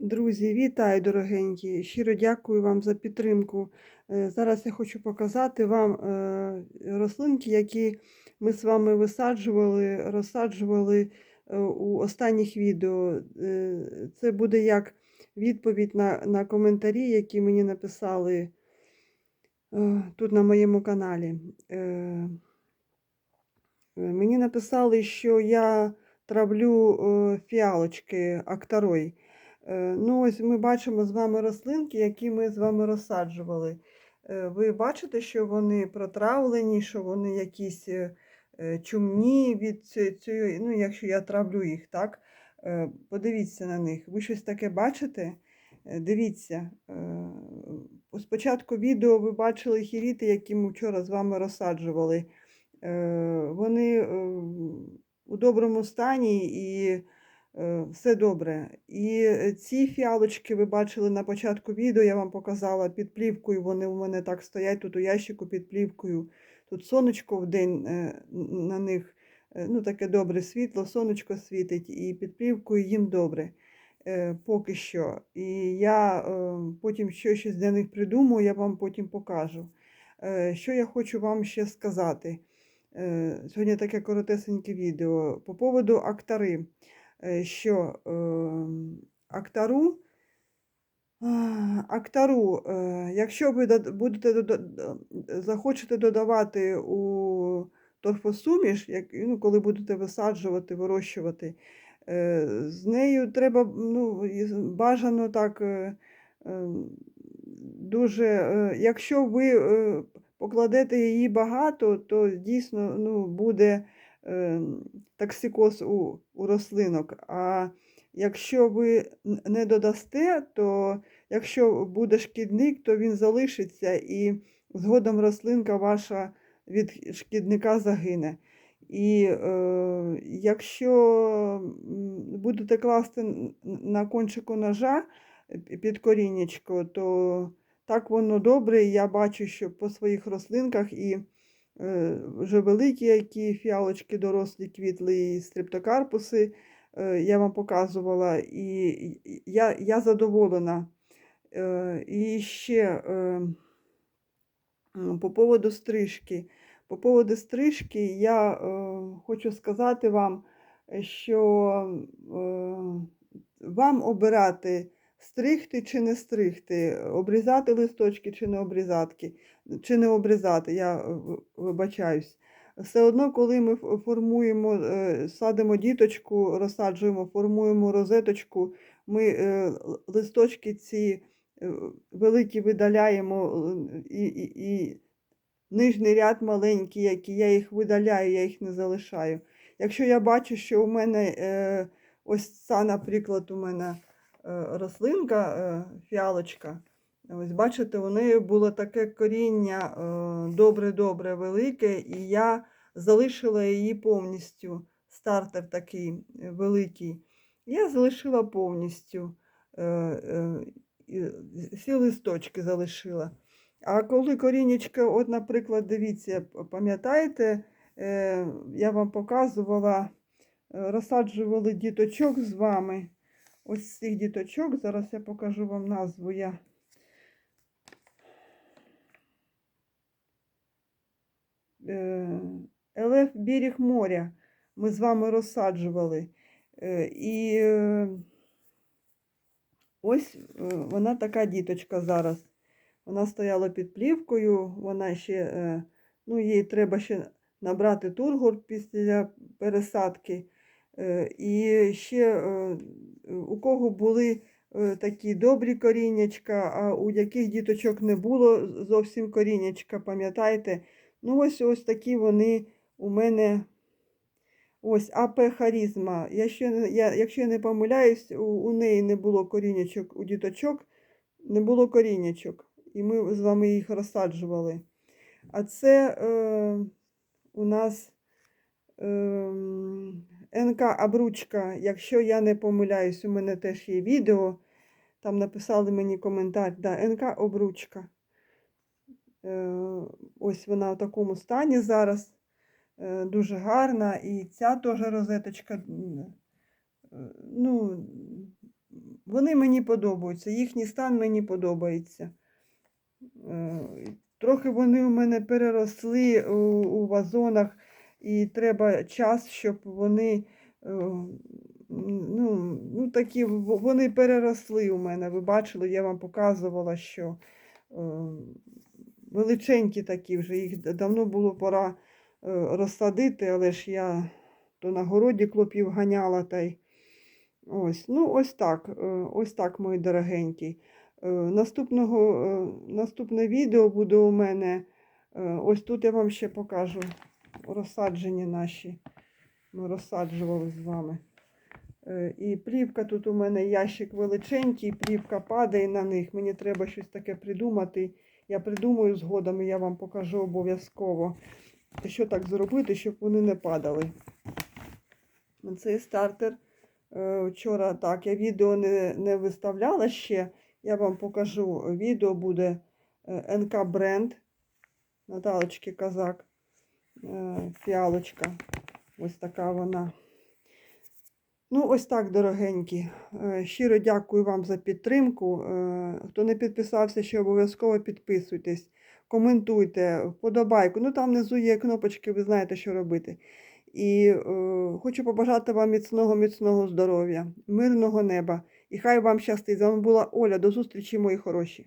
Друзі, вітаю, дорогенькі! Щиро дякую вам за підтримку. Е, Зараз я хочу показати вам е, рослинки, які ми з вами висаджували, розсаджували е, у останніх відео. Це буде як відповідь на, на коментарі, які мені написали тут на моєму каналі. Мені написали, що я травлю фіалочки актарой. Е, Ну, ось ми бачимо з вами рослинки, які ми з вами розсаджували. Е, Ви бачите, що вони протравлені, що вони якісь е, чумні від цієї, ну, якщо я травлю їх, так? Подивіться на них. Ви щось таке бачите? Дивіться. Спочатку відео ви бачили хіріти, які ми вчора з вами розсаджували. Вони у доброму стані і все добре. І е, ці фіалочки ви бачили на початку відео, я вам показала під плівкою. Вони у мене так стоять тут у ящику під плівкою. Тут сонечко в день е, на них, е, ну таке добре світло, сонечко світить, і під плівкою їм добре. е, Поки що. І я е, потім що щось для них придумаю, я вам потім покажу. Е, Що я хочу вам ще сказати? Е, Сьогодні таке коротесеньке відео. По поводу актари, Е, що е, актару, актару, е, якщо ви будете захочете додавати у торфосуміш, ну, коли будете висаджувати, вирощувати, е, з нею треба ну, бажано так. е, е, Дуже, е, якщо ви покладете її багато, то дійсно ну, буде токсикоз у, у рослинок. А якщо ви не додасте, то якщо буде шкідник, то він залишиться і згодом рослинка ваша від шкідника загине. І е, якщо будете класти на кончику ножа під коріннячко, то так воно добре. Я бачу, що по своїх рослинках і вже великі, які фіалочки дорослі квітли, і стрептокарпуси е, я вам показувала, і я, я задоволена. Е, І ще е, по поводу стрижки. По поводу стрижки я е, хочу сказати вам, е, що е, вам обирати стригти чи не стригти, обрізати листочки чи не обрізати, чи не обрізати, я е, вибачаюсь. Все одно, коли ми формуємо, е, садимо діточку, розсаджуємо, формуємо розеточку, ми е, листочки ці великі видаляємо і, і, і нижній ряд маленький, який я їх видаляю, я їх не залишаю. Якщо я бачу, що у мене ось ця, наприклад, у мене рослинка, е, фіалочка, ось бачите, у неї було таке коріння е, добре-добре велике, і я залишила її повністю. Стартер такий е, великий. Я залишила повністю. е, е, Всі листочки залишила. А коли корінечко, от, наприклад, дивіться, пам'ятаєте, е, я вам показувала, е, розсаджували діточок з вами. Ось цих діточок, зараз я покажу вам назву. Я. Е, Елеф берег моря ми з вами розсаджували. Е, І е, ось вона така діточка зараз. Вона стояла під плівкою, вона ще, ну, їй треба ще набрати тургор після пересадки. Е, І ще е, у кого були е, такі добрі коріннячка, а у яких діточок не було зовсім коріннячка, пам'ятаєте? Ну, ось ось такі вони у мене. Ось АП Харізма. Якщо, не- я, якщо я не помиляюсь, у, у неї не було коріннячок, у діточок не було коріннячок. І ми з вами їх розсаджували. А це е, у нас е, НК Абручка. Якщо я не помиляюсь, у мене теж є відео. Там написали мені коментар. Да, НК Обручка. Е, ось вона в такому стані зараз. Е, дуже гарна. І ця теж розеточка. Ну, Вони мені подобаються, їхній стан мені подобається. Е, Трохи вони у мене переросли у вазонах, і треба час, щоб вони е, ну, ну, такі, вони переросли у мене. Ви бачили, я вам показувала, що е, величенькі такі вже, їх давно було пора е, розсадити, але ж я то на городі клопів ганяла та й ось. Ну, ось так, ось так, мої дорогенькі. Наступного, наступне відео буде у мене. Ось тут я вам ще покажу розсаджені наші. Ми розсаджували з вами. Е, І плівка тут у мене ящик величенький, плівка падає на них. Мені треба щось таке придумати. Я придумаю згодом і я вам покажу обов'язково, що так зробити, щоб вони не падали. Цей стартер. е, Вчора так, я відео не, не виставляла ще. Я вам покажу. Відео буде е, НК бренд Наталочки Казак. Е, Фіалочка. Ось така вона. Ну, ось так, дорогенькі. Е, Щиро дякую вам за підтримку. Е, Хто не підписався, ще обов'язково підписуйтесь, коментуйте, вподобайку. Ну, там внизу є кнопочки, ви знаєте, що робити. І е, хочу побажати вам міцного, міцного здоров'я, мирного неба. І хай вам щастить. З вами була Оля. До зустрічі, мої хороші.